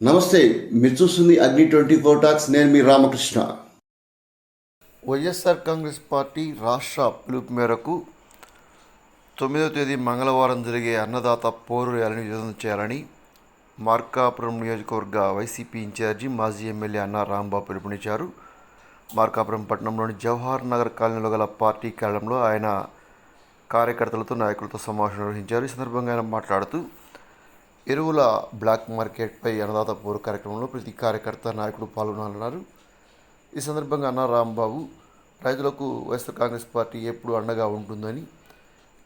నమస్తే మీరు చూస్తుంది అగ్ని ట్వంటీ ఫోర్ టాక్స్ నేను మీ రామకృష్ణ. వైఎస్ఆర్ కాంగ్రెస్ పార్టీ రాష్ట్ర పిలుపు మేరకు తొమ్మిదవ తేదీ మంగళవారం జరిగే అన్నదాత పోరు ర్యాలీని విజయం చేయాలని మార్కాపురం నియోజకవర్గ వైసీపీ ఇన్ఛార్జి మాజీ ఎమ్మెల్యే అన్న రాంబాబు పిలుపునిచ్చారు. మార్కాపురం పట్టణంలోని జవహర్ నగర్ కాలనీలో గల పార్టీ కార్యాలయంలో ఆయన కార్యకర్తలతో నాయకులతో సమావేశం నిర్వహించారు. ఈ సందర్భంగా ఆయన మాట్లాడుతూ ఎరువుల బ్లాక్ మార్కెట్పై అన్నదాత పోరు కార్యక్రమంలో ప్రతి కార్యకర్త నాయకుడు పాల్గొనాలన్నారు. ఈ సందర్భంగా అన్న రాంబాబు రైతులకు వైఎస్ఆర్ కాంగ్రెస్ పార్టీ ఎప్పుడు అండగా ఉంటుందని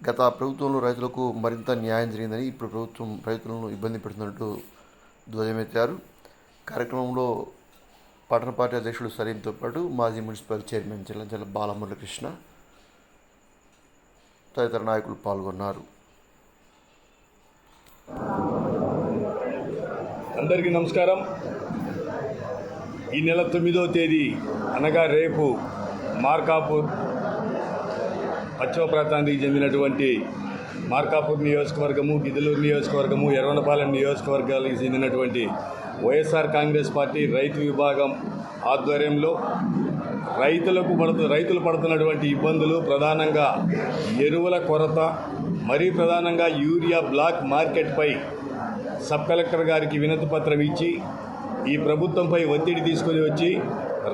గత ప్రభుత్వంలో రైతులకు మరింత న్యాయం జరిగిందని ఇప్పుడు ప్రభుత్వం రైతులను ఇబ్బంది పెడుతున్నట్టు ధ్వజమెత్తారు. కార్యక్రమంలో పట్టణ పార్టీ అధ్యక్షుడు సలీంతో పాటు మాజీ మున్సిపల్ చైర్మన్ చెల్లంచెల బాలమురళకృష్ణ తదితర నాయకులు పాల్గొన్నారు. అందరికీ నమస్కారం. ఈ నెల తొమ్మిదో తేదీ అనగా రేపు మార్కాపూర్ పశ్చిమ ప్రాంతానికి చెందినటువంటి మార్కాపూర్ నియోజకవర్గము గిద్దలూరు నియోజకవర్గము ఎర్వనపాలెం నియోజకవర్గాలకు చెందినటువంటి వైఎస్ఆర్ కాంగ్రెస్ పార్టీ రైతు విభాగం ఆధ్వర్యంలో రైతులకు పడుతు రైతులు పడుతున్నటువంటి ఇబ్బందులు ప్రధానంగా ఎరువుల కొరత మరీ ప్రధానంగా యూరియా బ్లాక్ మార్కెట్పై సబ్ కలెక్టర్ గారికి వినతి పత్రం ఇచ్చి ఈ ప్రభుత్వంపై ఒత్తిడి తీసుకొని వచ్చి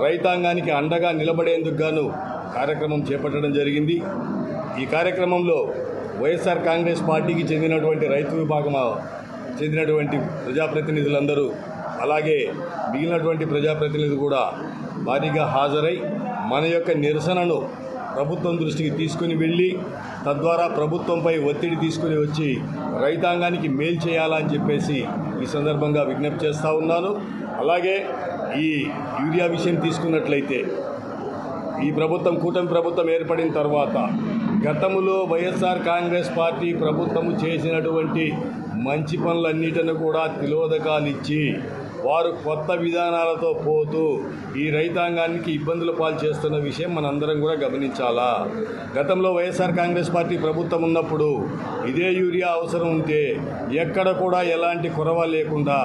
రైతాంగానికి అండగా నిలబడేందుకు గాను కార్యక్రమం చేపట్టడం జరిగింది. ఈ కార్యక్రమంలో వైఎస్ఆర్ కాంగ్రెస్ పార్టీకి చెందినటువంటి రైతు విభాగం చెందినటువంటి ప్రజాప్రతినిధులందరూ అలాగే మిగిలినటువంటి ప్రజాప్రతినిధులు కూడా భారీగా హాజరై మన యొక్క నిరసనను ప్రభుత్వం దృష్టికి తీసుకుని వెళ్ళి తద్వారా ప్రభుత్వంపై ఒత్తిడి తీసుకుని వచ్చి రైతాంగానికి మేలు చేయాలని చెప్పేసి ఈ సందర్భంగా విజ్ఞప్తి చేస్తూ ఉన్నాను. అలాగే ఈ యూరియా విషయం తీసుకున్నట్లయితే ఈ ప్రభుత్వం కూటమి ప్రభుత్వం ఏర్పడిన తర్వాత గతంలో వైఎస్ఆర్ కాంగ్రెస్ పార్టీ ప్రభుత్వము చేసినటువంటి మంచి పనులన్నిటిని కూడా తిలోదకాలిచ్చి వారు కొత్త విధానాలతో పోతూ ఈ రైతాంగానికి ఇబ్బందుల పాలు చేస్తున్న విషయం మనందరం కూడా గమనించాలా? గతంలో వైఎస్ఆర్ కాంగ్రెస్ పార్టీ ప్రభుత్వం ఉన్నప్పుడు ఇదే యూరియా అవసరం ఉంటే ఎక్కడ కూడా ఎలాంటి కొరవ లేకుండా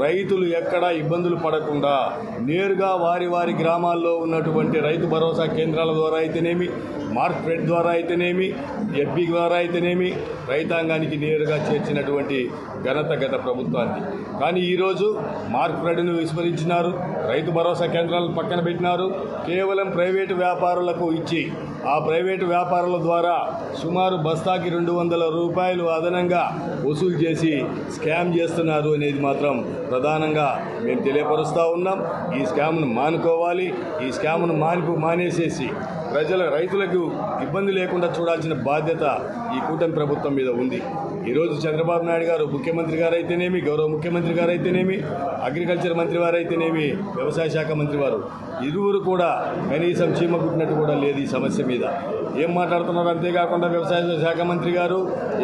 రైతులు ఎక్కడ ఇబ్బందులు పడకుండా నేరుగా వారి వారి గ్రామాల్లో ఉన్నటువంటి రైతు భరోసా కేంద్రాల ద్వారా అయితేనేమి మార్కెట్ ద్వారా అయితేనేమి ఎఫ్బి ద్వారా అయితేనేమి రైతాంగానికి నేరుగా చేర్చినటువంటి ఘనత గత ప్రభుత్వాన్ని కానీ ఈరోజు మార్కెట్ను విస్మరించినారు. రైతు భరోసా కేంద్రాలను పక్కన పెట్టినారు. కేవలం ప్రైవేటు వ్యాపారులకు ఇచ్చి ఆ ప్రైవేటు వ్యాపారుల ద్వారా సుమారు బస్తాకి రెండు వందల రూపాయలు అదనంగా వసూలు చేసి స్కామ్ చేస్తున్నారు అనేది మాత్రం ప్రధానంగా మేము తెలియపరుస్తూ ఉన్నాం. ఈ స్కామ్ను మానుకోవాలి. ఈ స్కామ్ను మానిపు మానేసేసి ప్రజల రైతులకు ఇబ్బంది లేకుండా చూడాల్సిన బాధ్యత ఈ కూటమి ప్రభుత్వం మీద ఉంది. ఈరోజు చంద్రబాబు నాయుడు గారు ముఖ్యమంత్రి గారు అయితేనేమి గౌరవ ముఖ్యమంత్రి గారు అయితేనేమి అగ్రికల్చర్ మంత్రి వారు వ్యవసాయ శాఖ మంత్రి వారు ఇరువురు కూడా కనీసం చీమ కుట్టినట్టు కూడా లేదు ఈ సమస్య మీద. ఏం మాట్లాడుతున్నారు? అంతేకాకుండా వ్యవసాయ శాఖ మంత్రి గారు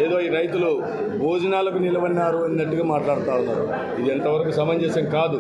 ఏదో ఈ రైతులు భోజనాలకు నిలబడినారు అన్నట్టుగా మాట్లాడుతూ ఉన్నారు. ఇది ఎంతవరకు సమంజసం కాదు.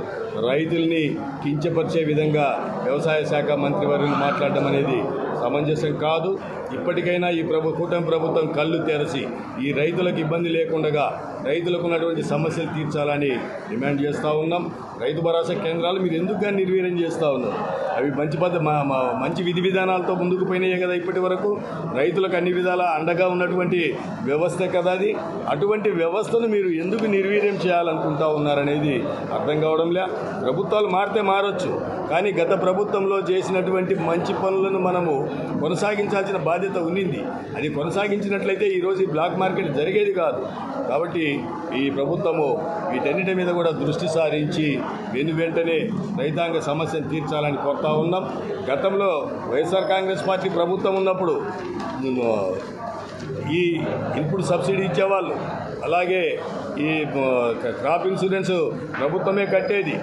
రైతుల్ని కించపరిచే విధంగా వ్యవసాయ శాఖ మంత్రి వారిని మాట్లాడడం అనేది సమంజసం కాదు. ఇప్పటికైనా ఈ ప్రభు కూటమి ప్రభుత్వం కళ్ళు తెరచి ఈ రైతులకు ఇబ్బంది లేకుండా రైతులకు ఉన్నటువంటి సమస్యలు తీర్చాలని డిమాండ్ చేస్తూ ఉన్నాం. రైతు భరోసా కేంద్రాలు మీరు ఎందుకు కానీ నిర్వీర్యం చేస్తూ ఉన్నారు? అవి మంచి పద్ధ మా- మంచి విధి విధానాలతో ముందుకు పోయినాయే కదా ఇప్పటి వరకు. రైతులకు అన్ని విధాల అండగా ఉన్నటువంటి వ్యవస్థ కదా అది. అటువంటి వ్యవస్థను మీరు ఎందుకు నిర్వీర్యం చేయాలనుకుంటా ఉన్నారనేది అర్థం కావడంలే. ప్రభుత్వాలు మారితే మారొచ్చు. కానీ గత ప్రభుత్వంలో చేసినటువంటి మంచి పనులను మనము కొనసాగించాల్సిన బాధ్యత ఉన్నింది. అది కొనసాగించినట్లయితే ఈరోజు ఈ బ్లాక్ మార్కెట్ జరిగేది కాదు. కాబట్టి ఈ ప్రభుత్వము వీటన్నిటి మీద కూడా దృష్టి సారించి వెను వెంటనే రైతాంగ సమస్యను తీర్చాలని కోరుతా ఉన్నాం. గతంలో వైఎస్ఆర్ కాంగ్రెస్ పార్టీ ప్రభుత్వం ఉన్నప్పుడు ఈ ఇన్పుట్ సబ్సిడీ ఇచ్చేవాళ్ళు. అలాగే ఈ క్రాప్ ఇన్సూరెన్స్ ప్రభుత్వమే కట్టేది.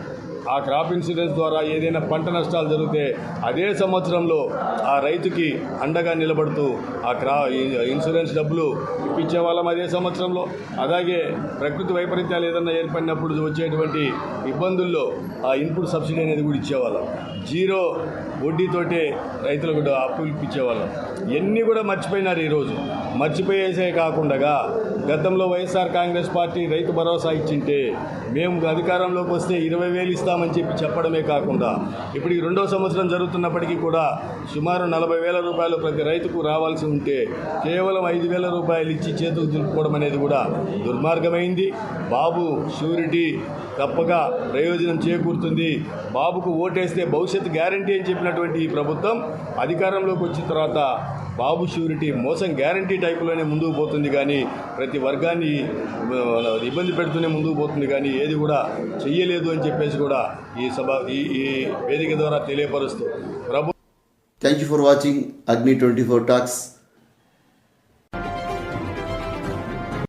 ఆ క్రాప్ ఇన్సూరెన్స్ ద్వారా ఏదైనా పంట నష్టాలు జరిగితే అదే సంవత్సరంలో ఆ రైతుకి అండగా నిలబడుతూ ఆ క్రా ఇన్సూరెన్స్ డబ్బులు ఇప్పించే వాళ్ళం అదే సంవత్సరంలో. అలాగే ప్రకృతి వైపరీత్యాలు ఏదైనా ఏర్పడినప్పుడు వచ్చేటువంటి ఇబ్బందుల్లో ఆ ఇన్పుట్ సబ్సిడీ అనేది కూడా ఇచ్చేవాళ్ళం. జీరో వడ్డీతోటే రైతులకు అప్పు అప్పులు ఇప్పించేవాళ్ళం. ఇవన్నీ కూడా మర్చిపోయినారు ఈరోజు. మర్చిపోయేసే కాకుండా గతంలో వైఎస్ఆర్ కాంగ్రెస్ పార్టీ రైతు భరోసా ఇచ్చింటే మేము అధికారంలోకి వస్తే ఇరవై వేలు ఇస్తామని చెప్పి చెప్పడమే కాకుండా ఇప్పటికి రెండో సంవత్సరం జరుగుతున్నప్పటికీ కూడా సుమారు నలభై వేల రూపాయలు ప్రతి రైతుకు రావాల్సి ఉంటే కేవలం ఐదు వేల రూపాయలు ఇచ్చి చేతులు దులుపుకోవడం అనేది కూడా దుర్మార్గమైంది. బాబు షూరిటీ తప్పగా ప్రయోజనం చేకూరుతుంది. బాబుకు ఓటేస్తే భవిష్యత్తు గ్యారంటీ అని చెప్పినటువంటి ఈ ప్రభుత్వం అధికారంలోకి వచ్చిన తర్వాత బాబు షూరిటీ మోసం గ్యారంటీ టైపులోనే ముందుకు పోతుంది కానీ ప్రతి వర్గాన్ని ఇబ్బంది పెడుతూనే ముందుకు పోతుంది కానీ ఏది కూడా చెయ్యలేదు అని చెప్పేసి కూడా ఈ సభ ఈ ఈ వేదిక ద్వారా తెలియపరుస్తూ. Prabhu thank you for watching Agni twenty four talks